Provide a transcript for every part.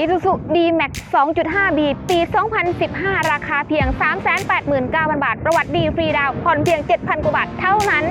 Isuzu D-Max 2.5B ปี 2015 ราคาเพียง 389,000 บาท ประวัติดีฟรีดาวผ่อนเพียง 7,000 กว่าบาทเท่านั้น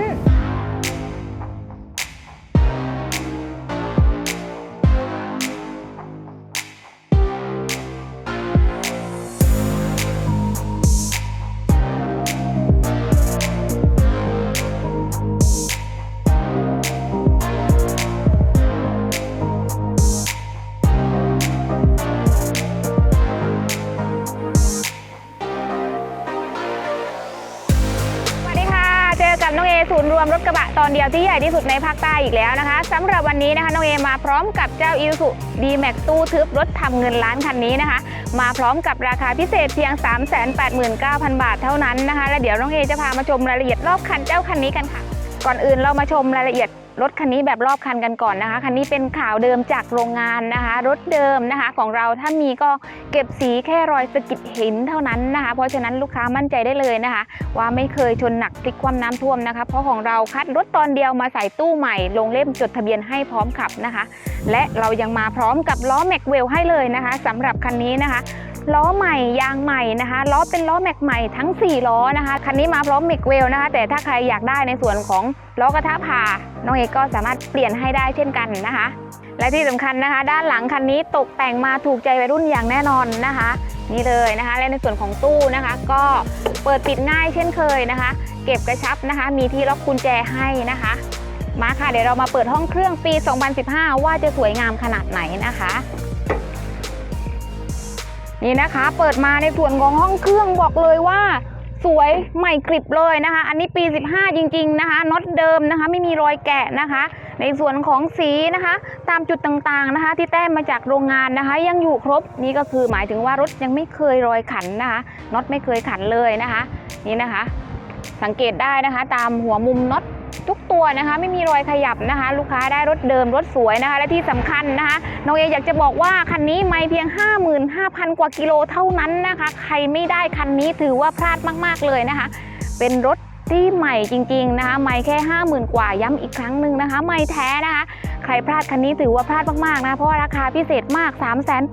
กับน้องเอศูนย์รวมรถกระบะตอนเดียวที่ใหญ่ที่สุดในภาคใต้อีกแล้วนะคะสำหรับวันนี้นะคะน้องเอมาพร้อมกับเจ้าอิสุดีแม็กตู้ทึบรถทำเงินล้านคันนี้นะคะ มาพร้อมกับราคาพิเศษเพียง 389,000 บาทเท่านั้นนะคะ และเดี๋ยวน้องเอจะพามาชมรายละเอียดรอบคันเจ้าคันนี้กันค่ะ ก่อนอื่นเรามาชมรายละเอียด รถคันนี้แบบรอบคันกันก่อนนะคะ คันนี้เป็นข่าวเดิมจากโรงงานนะคะ รถเดิมนะคะของเราถ้ามีก็เก็บสีแค่รอยสะกิดหินเท่านั้นนะคะ เพราะฉะนั้นลูกค้ามั่นใจได้เลยนะคะ ว่าไม่เคยชนหนักพลิกคว่ำน้ำท่วมนะคะ เพราะของเราคัดรถตอนเดียวมาใส่ตู้ใหม่ ลงเล่มจดทะเบียนให้พร้อมขับนะคะ และเรายังมาพร้อมกับล้อแม็กเวลให้เลยนะคะสำหรับคันนี้นะคะ ล้อใหม่ยางใหม่นะคะล้อเป็นล้อแม็กใหม่ทั้ง 4 ล้อนะคะคันนี้มาพร้อมม็กเวลนะคะ แต่ถ้าใครอยากได้ในส่วนของล้อกระทะผ่าน้องเอกก็สามารถเปลี่ยนให้ได้เช่นกันนะคะ และที่สำคัญนะคะ ด้านหลังคันนี้ตกแต่งมาถูกใจวัยรุ่นอย่างแน่นอนนะคะ นี่เลยนะคะ และในส่วนของตู้นะคะ ก็เปิดปิดง่ายเช่นเคยนะคะ เก็บกระชับนะคะ มีที่ล็อกกุญแจให้นะคะ มาค่ะเดี๋ยวเรามาเปิดห้องเครื่องปี 2015 ว่าจะสวยงามขนาดไหนนะคะ นี่นะคะ เปิดมาในส่วนของห้องเครื่องบอกเลยว่า สวยใหม่กริบเลยนะคะ อันนี้ปี 15 จริง ๆ นะคะน็อตเดิมนะคะ ไม่มีรอยแกะนะคะ ในส่วนของสีนะคะ ตามจุดต่างๆนะคะ ที่แต้มมาจากโรงงานนะคะ ยังอยู่ครบนี่ก็คือหมายถึงว่ารถยังไม่เคยรอยขันนะคะน็อตไม่เคยขันเลยนะคะ นี่นะคะ สังเกตได้นะคะ ตามหัวมุมน็อต ทุกตัวนะคะไม่มีรอยขยับนะคะ ลูกค้าได้รถเดิมรถสวยนะคะ และที่สำคัญนะคะน้องเออยากจะบอกว่าคันนี้ไม่เพียง 55,000 กว่ากิโลเท่านั้นนะคะ ใครไม่ได้คันนี้ถือว่าพลาดมาก ๆ เลยนะคะ เป็นรถที่ใหม่จริง ๆ นะคะไม่แค่ 50,000 กว่าย้ำอีกครั้งหนึ่งนะคะ ไม่แท้นะคะใครพลาดคันนี้ถือว่าพลาดมากๆนะเพราะว่าราคาพิเศษมาก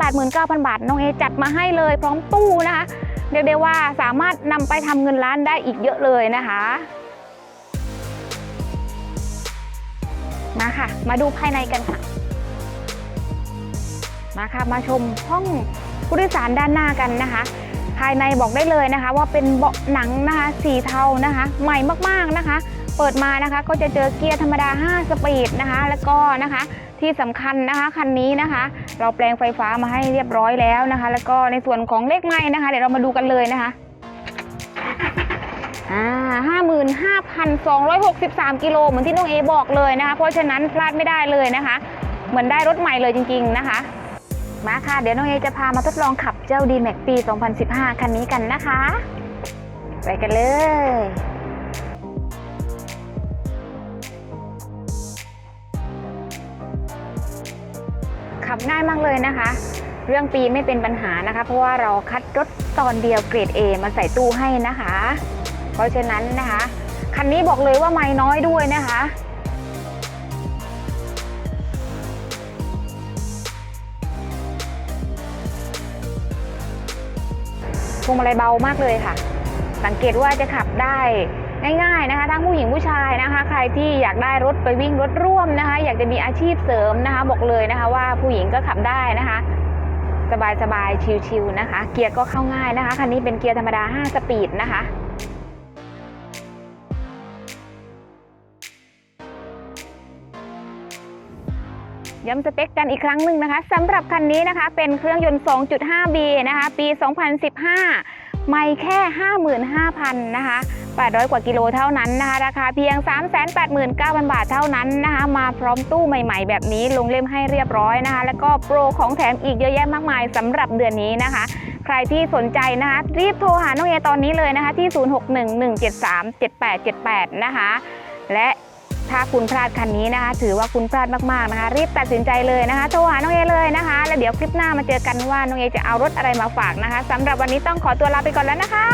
389,000 บาท น้องเอจัดมาให้เลยพร้อมตู้นะคะ เรียกได้ว่าสามารถนำไปทำเงินล้านได้อีกเยอะเลยนะคะ มาค่ะ มาดูภายในกันค่ะ มาค่ะ มาชมห้องผู้โดยสารด้านหน้ากันนะคะ ภายในบอกได้เลยนะคะ ว่าเป็นเบาะหนังนะคะสีเทานะคะ ใหม่มากๆนะคะ เปิดมานะคะ ก็จะเจอเกียร์ธรรมดา 5 สปีดนะคะ แล้วก็นะคะที่สำคัญนะคะคันนี้นะคะ เราแปลงไฟฟ้ามาให้เรียบร้อยแล้วนะคะ แล้วก็ในส่วนของเลขไม้นะคะ เดี๋ยวเรามาดูกันเลยนะคะอ่าห้าหมื่น ห้าพันสองร้อยหกสิบสามกิโลเหมือนที่น้องเอบอกเลยนะคะ เพราะฉะนั้นพลาดไม่ได้เลยนะคะ เหมือนได้รถใหม่เลยจริง ๆ นะคะ มาค่ะ เดี๋ยวน้องเอจะพามาทดลองขับเจ้า D-Max ปี 2015 คันนี้กันนะคะ ไปกันเลยขับง่ายมากเลยนะคะ เรื่องปีไม่เป็นปัญหานะคะ เพราะว่าเราคัดรถตอนเดียวเกรด A มาใส่ตู้ให้นะคะ เพราะฉะนั้นนะคะ คันนี้บอกเลยว่าไม่น้อยด้วยนะคะ พวงมาลัยเบามากเลยค่ะ สังเกตว่าจะขับได้ง่ายๆนะคะ ทั้งผู้หญิงผู้ชายนะคะ ใครที่อยากได้รถไปวิ่งรถร่วมนะคะ อยากจะมีอาชีพเสริมนะคะ บอกเลยนะคะ ว่าผู้หญิงก็ขับได้นะคะ สบายๆชิวๆนะคะ เกียร์ก็เข้าง่ายนะคะคันนี้เป็นเกียร์ธรรมดา 5 สปีดนะคะ ย้ำสเปคกันอีกครั้งหนึ่งนะคะสำหรับคันนี้นะคะ เป็นเครื่องยนต์ 2.5B นะคะ ปี 2015 ไม่แค่ 55,000 นะคะ 800 กว่ากิโลเท่านั้นนะคะ ราคาเพียง 389,000 บาทเท่านั้นนะคะ มาพร้อมตู้ใหม่ๆ แบบนี้ลงเล่มให้เรียบร้อยนะคะ แล้วก็โปรของแถมอีกเยอะแยะมากมายสำหรับเดือนนี้นะคะใครที่สนใจนะคะรีบโทรหาน้องเอตอนนี้เลยนะคะที่ 0611737878 นะคะ และ ถ้าคุณพลาดคันนี้นะคะ ถือว่าคุณพลาดมากๆนะคะ รีบตัดสินใจเลยนะคะโทรหาน้องเอเลยนะคะ แล้วเดี๋ยวคลิปหน้ามาเจอกันว่าน้องเอจะเอารถอะไรมาฝากนะคะสำหรับวันนี้ต้องขอตัวลาไปก่อนแล้วนะคะ